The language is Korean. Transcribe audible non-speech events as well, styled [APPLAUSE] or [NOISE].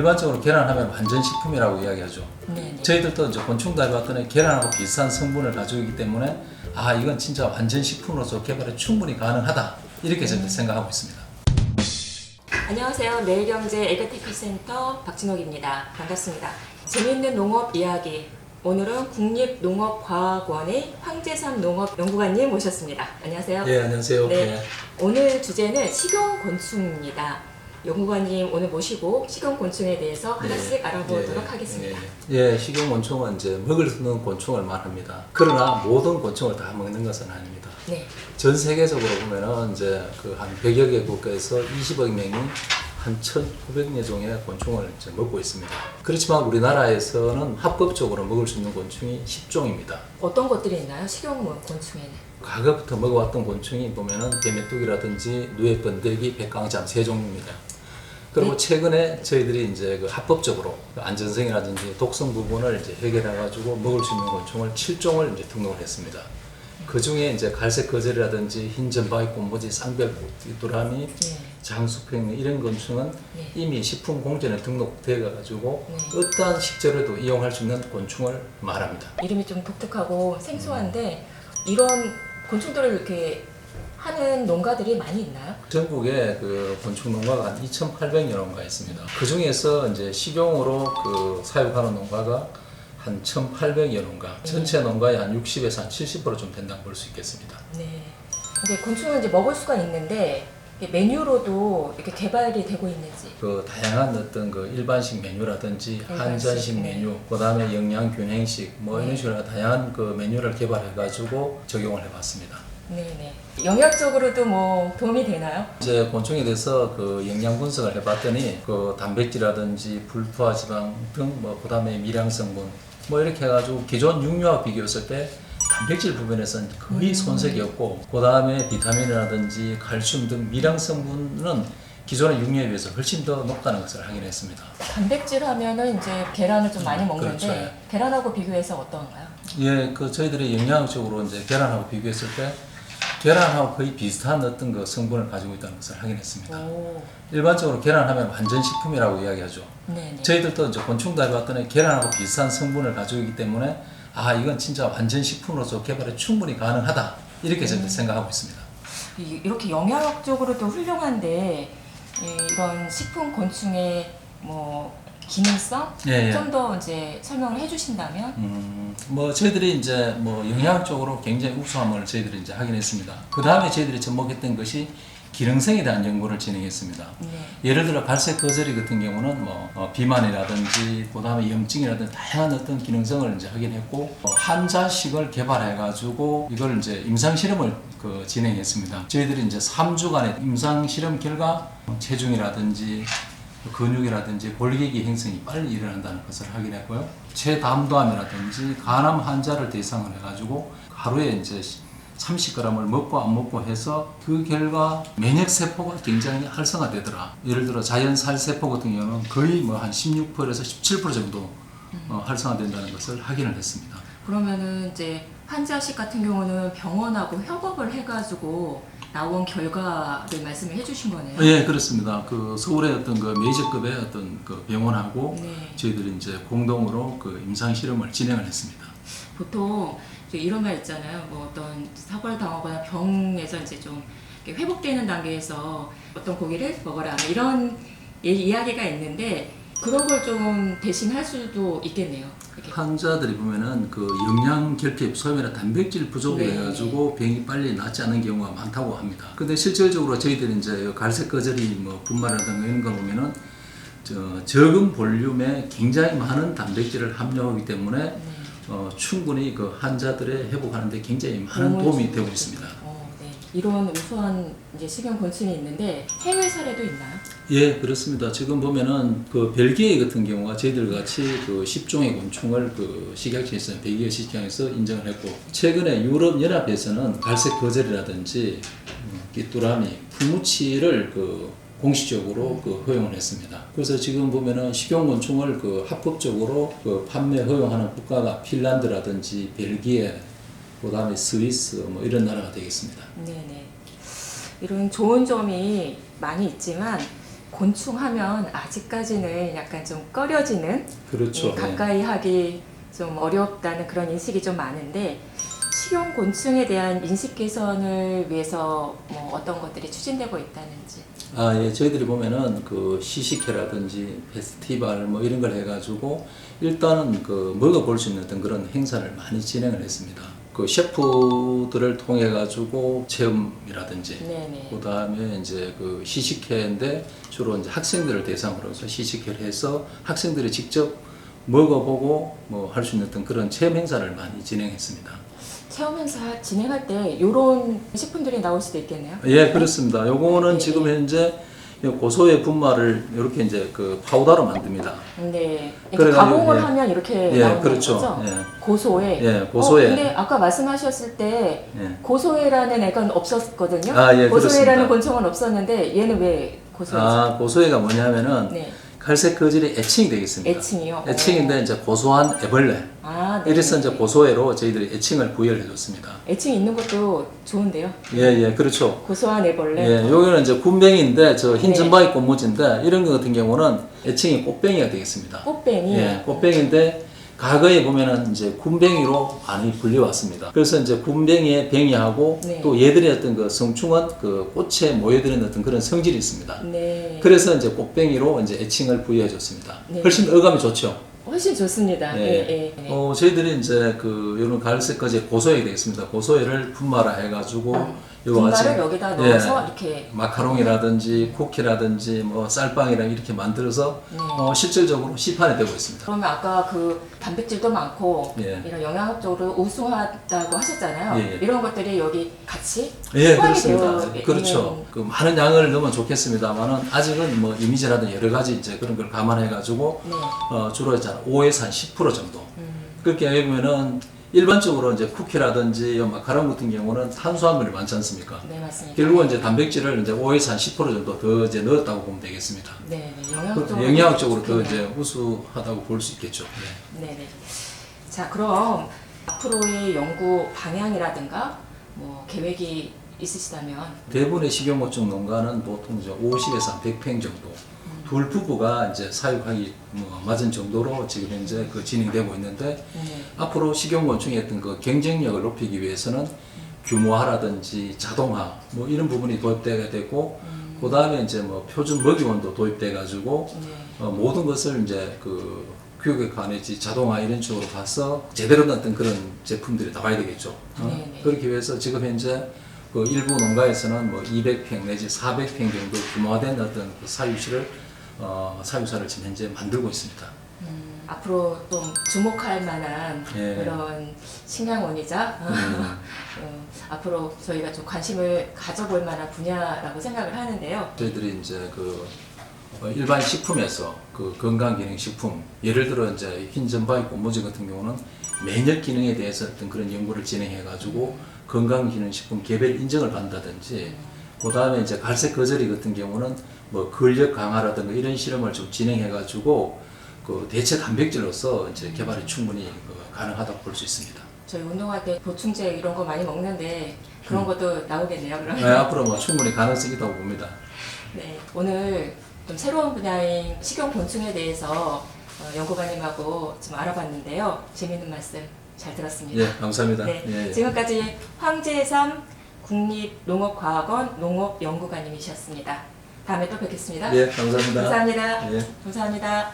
일반적으로 계란하면 완전 식품이라고 이야기하죠. 네. 네. 저희들도 이제 곤충 해봤더니 계란하고 비슷한 성분을 가지고 있기 때문에 아 이건 진짜 완전 식품으로서 개발이 충분히 가능하다 이렇게 저희들 생각하고 있습니다. 안녕하세요. 매일경제 에그테크센터 박진옥입니다. 반갑습니다. 재미있는 농업 이야기. 오늘은 국립농업과학원의 황재삼 농업연구관님 모셨습니다. 안녕하세요. 예 안녕하세요. 네. 오늘 주제는 식용 곤충입니다. 연구관님 오늘 모시고 식용곤충에 대해서 하나씩 알아보도록 예, 하겠습니다. 예, 예. 식용곤충은 이제 먹을 수 있는 곤충을 말합니다. 그러나 모든 곤충을 다 먹는 것은 아닙니다. 네. 전 세계적으로 보면은 이제 그 한 100여 개 국가에서 20억 명이 한 1,900여 종의 곤충을 이제 먹고 있습니다. 그렇지만 우리나라에서는 합법적으로 먹을 수 있는 곤충이 10종입니다. 어떤 것들이 있나요? 식용곤충에는? 과거부터 먹어왔던 곤충이 보면은 개메뚜기라든지 누에 번데기, 백강잠 세 종류입니다. 그리고 네. 최근에 저희들이 이제 그 합법적으로 그 안전성이라든지 독성 부분을 이제 해결해가지고 먹을 수 있는 곤충을 7종을 이제 등록을 했습니다. 그 중에 이제 갈색 거절이라든지 흰 전바위 꽃무지, 쌍별 뚜라미, 네. 장수팽 이런 곤충은 네. 이미 식품 공전에 등록되어 가지고 네. 어떠한 식재료도 이용할 수 있는 곤충을 말합니다. 이름이 좀 독특하고 생소한데 이런 곤충들을 이렇게 하는 농가들이 많이 있나요? 전국에 그 곤충 농가가 한 2,800여 농가 있습니다. 그 중에서 이제 식용으로 그 사육하는 농가가 한 1,800여 농가, 전체 농가의 한 60에서 한 70%좀 된다고 볼 수 있겠습니다. 네. 근데 곤충은 이제 먹을 수가 있는데 이게 메뉴로도 이렇게 개발이 되고 있는지. 그 다양한 어떤 그 일반식 메뉴라든지 일반식, 한잔식 네. 메뉴, 그다음에 영양 균형식 뭐 이런 네. 식으로 다양한 그 메뉴를 개발해 가지고 적용을 해 봤습니다. 네네. 영양적으로도 뭐 도움이 되나요? 이제 곤충에 대해서 그 영양 분석을 해봤더니 그 단백질이라든지 불포화 지방 등뭐 그다음에 미량 성분 뭐 이렇게 해가지고 기존 육류와 비교했을 때 단백질 부분에서는 거의 손색이 없고 그다음에 비타민이라든지 칼슘 등 미량 성분은 기존의 육류에 비해서 훨씬 더 높다는 것을 확인했습니다. 단백질 하면은 이제 계란을 좀 많이 먹는데 그렇죠, 예. 계란하고 비교해서 어떤가요? 예, 그 저희들이 영양학적으로 이제 계란하고 비교했을 때 계란하고 거의 비슷한 어떤 그 성분을 가지고 있다는 것을 확인했습니다. 오. 일반적으로 계란하면 완전 식품이라고 이야기하죠. 네네. 저희들도 이제 곤충도 해봤더니 계란하고 비슷한 성분을 가지고 있기 때문에 아 이건 진짜 완전 식품으로서 개발이 충분히 가능하다 이렇게 저희들 생각하고 있습니다. 이- 이렇게 영양학적으로도 훌륭한데 이- 이런 식품 곤충의 뭐 기능성 예, 예. 좀 더 이제 설명을 해주신다면 음, 뭐 저희들이 이제 뭐 영양적으로 굉장히 우수함을 저희들이 이제 확인했습니다. 그 다음에 저희들이 접목했던 것이 기능성에 대한 연구를 진행했습니다. 네. 예를 들어 갈색 거절이 같은 경우는 뭐 어, 비만이라든지 그다음에 염증이라든지 다양한 어떤 기능성을 이제 확인했고 어, 환자식을 개발해 가지고 이걸 이제 임상 실험을 그 진행했습니다. 저희들이 이제 3주간의 임상 실험 결과 어, 체중이라든지 근육이라든지 골격이 형성이 빨리 일어난다는 것을 확인했고요. 체담도암이라든지 간암 환자를 대상으로 해가지고 하루에 이제 30g을 먹고 안 먹고 해서 그 결과 면역 세포가 굉장히 활성화되더라. 예를 들어 자연 살세포 같은 경우는 거의 뭐 한 16%에서 17% 정도 어, 활성화된다는 것을 확인을 했습니다. 그러면은 이제 환자식 같은 경우는 병원하고 협업을 해가지고 나온 결과를 말씀을 해주신 거네요. 예, 그렇습니다. 그 서울의 어떤 그 메이저급의 어떤 그 병원하고 네. 저희들이 이제 공동으로 그 임상 실험을 진행을 했습니다. 보통 이제 이런 말 있잖아요. 뭐 어떤 사고를 당하거나 병에서 이제 좀 이렇게 회복되는 단계에서 어떤 고기를 먹어라 뭐 이런 예- 이야기가 있는데 그런 걸 좀 대신할 수도 있겠네요. 이렇게. 환자들이 보면은 그 영양 결핍, 말해 단백질 부족을 네. 해가지고 병이 빨리 낫지 않은 경우가 많다고 합니다. 근데 실질적으로 저희들이 이제 갈색 거절이 뭐 분말이라든가 이런 거 보면은 저 적은 볼륨에 굉장히 많은 단백질을 함유하기 때문에 네. 어, 충분히 그 환자들의 회복하는데 굉장히 많은 도움이 되고. 있습니다. 이런 우수한 이제 식용 곤충이 있는데 해외 사례도 있나요? 예, 그렇습니다. 지금 보면은 그 벨기에 같은 경우가 저희들 같이 그 10종의 곤충을 그 식약처에서 벨기에 시장에서 인정을 했고 최근에 유럽 연합에서는 갈색 거절이라든지 음, 끼뚜라미, 풀무치를 그 공식적으로 그 허용을 했습니다. 그래서 지금 보면은 식용 곤충을 그 합법적으로 그 판매 허용하는 국가가 핀란드라든지 벨기에, 그 다음에 스위스 뭐 이런 나라가 되겠습니다. 네네. 이런 좋은 점이 많이 있지만 곤충 하면 아직까지는 약간 좀 꺼려지는 그렇죠. 예, 가까이 하기 좀 어렵다는 그런 인식이 좀 많은데 식용 곤충에 대한 인식 개선을 위해서 뭐 어떤 것들이 추진되고 있다는지. 아, 예, 저희들이 보면은 그 시식회라든지 페스티벌 뭐 이런 걸 해가지고 일단은 그 먹어볼 수 있는 어떤 그런 행사를 많이 진행을 했습니다. 그 셰프들을 통해 가지고 체험이라든지 네네. 그 다음에 이제 그 시식회인데 주로 이제 학생들을 대상으로 해서 시식회를 해서 학생들이 직접 먹어보고 뭐 할 수 있는 어떤 그런 체험 행사를 많이 진행했습니다. 체험 행사 진행할 때 이런 식품들이 나올 수도 있겠네요. 예, 그렇습니다. 요거는 네. 지금 현재 이 고소의 분말을 이렇게 이제 그 파우더로 만듭니다. 네. 그래가지고, 가공을 예. 하면 이렇게 예, 나오는 그렇죠. 거죠. 예. 고소에. 예, 고소에. 어, 근데 아까 말씀하셨을 때 예. 고소해라는 애가 없었거든요. 아, 예, 고소해라는 그렇습니다. 곤충은 없었는데 얘는 왜 고소해죠? 아, 고소해가 뭐냐면은 네. 갈색 거질이 애칭이 되겠습니다. 애칭이요. 애칭인데 이제 고소한 애벌레. 아, 네. 이래서 이제 고소해로 저희들이 애칭을 부여를 해줬습니다. 애칭 있는 것도 좋은데요. 예, 예, 그렇죠. 고소한 애벌레. 예, 여기는 이제 군뱅이인데 저 네. 흰전바위 꽃무지인데 이런 거 같은 경우는 애칭이 꽃뱅이가 되겠습니다. 꽃뱅이. 예, 꽃뱅인데 과거에 보면은 이제 군뱅이로 많이 불려왔습니다. 그래서 이제 군뱅이의 뱅이하고 네. 또 얘들의 어떤 그 성충은 그 꽃에 모여드는 어떤 그런 성질이 있습니다. 네. 그래서 이제 꽃뱅이로 이제 애칭을 부여해 줬습니다. 네. 훨씬 어감이 좋죠. 훨씬 좋습니다. 예. 예, 예. 예. 어, 저희들이 이제 그 이런 갈색까지 고소해 되겠습니다. 고소해를 분말화 해가지고 같이 분말을 여기다 예, 넣어서 이렇게 마카롱이라든지 쿠키라든지 뭐 쌀빵이랑 이렇게 만들어서 네. 어, 실질적으로 시판이 되고 있습니다. 그러면 아까 그 단백질도 많고 예. 이런 영양학적으로 우수하다고 하셨잖아요. 예, 예. 이런 것들이 여기 같이 예, 포함이 그렇습니다. 되어 그렇죠. 그 많은 양을 넣으면 좋겠습니다만은 아직은 뭐 이미지라든 여러 가지 이제 그런 걸 감안해 가지고 네. 어, 주로 이제 5에서 한 10% 정도. 음, 그렇게 해보면은 일반적으로 이제 쿠키라든지 이 마카롱 같은 경우는 탄수화물이 많지 않습니까? 네 맞습니다. 결국은 이제 단백질을 이제 5에서 한10% 정도 더 이제 넣었다고 보면 되겠습니다. 네, 네. 그 영양적으로 영양학적으로 더. 이제 우수하다고 볼 수 있겠죠. 네. 네 네. 자, 그럼 앞으로의 연구 방향이라든가 뭐 계획이 있으시다면 대부분의 식용곤충 농가는 보통 이제 50에서 한 100평 정도. 둘 부부가 이제 사육하기 뭐 맞은 정도로 지금 현재 그 진행되고 있는데 네. 앞으로 식용곤충의 어떤 그 경쟁력을 높이기 위해서는 규모화라든지 자동화 뭐 이런 부분이 도입돼야 되고 그 다음에 이제 뭐 표준 먹이원도 도입돼 가지고 네. 어, 모든 것을 이제 그 교육에 관해지 자동화 이런 쪽으로 가서 제대로 된 어떤 그런 제품들이 나와야 되겠죠. 어? 네, 네. 그렇기 위해서 지금 현재 그 일부 농가에서는 뭐 200평 내지 400평 정도 규모화된 어떤 그 사육실을 어, 사육사를 지금 현재 만들고 있습니다. 음, 앞으로 좀 주목할 만한 예. 그런 식량원이자 음. [LAUGHS] 어, 앞으로 저희가 좀 관심을 가져볼 만한 분야라고 생각을 하는데요. 저희들이 이제 그 어, 일반 식품에서 그 건강기능식품 예를 들어 이제 흰전바위 꽃무지 같은 경우는 면역 기능에 대해서 어떤 그런 연구를 진행해 가지고 건강기능식품 개별 인증을 받는다든지 그 다음에 이제 갈색 거저리 같은 경우는 뭐 근력 강화라든가 이런 실험을 좀 진행해 가지고 그 대체 단백질로서 이제 개발이 충분히 그 가능하다고 볼 수 있습니다. 저희 운동할 때 보충제 이런 거 많이 먹는데 그런 것도 나오겠네요. 그러면. 네, 앞으로 뭐 충분히 가능성이 있다고 봅니다. 네, 오늘 좀 새로운 분야인 식용 곤충에 대해서 어, 연구관님하고 좀 알아봤는데요. 재미있는 말씀 잘 들었습니다. 예, 감사합니다. 네, 예, 예. 지금까지 황제삼 국립농업과학원 농업연구관님이셨습니다. 다음에 또 뵙겠습니다. 예, 감사합니다. 감사합니다. 예. 감사합니다.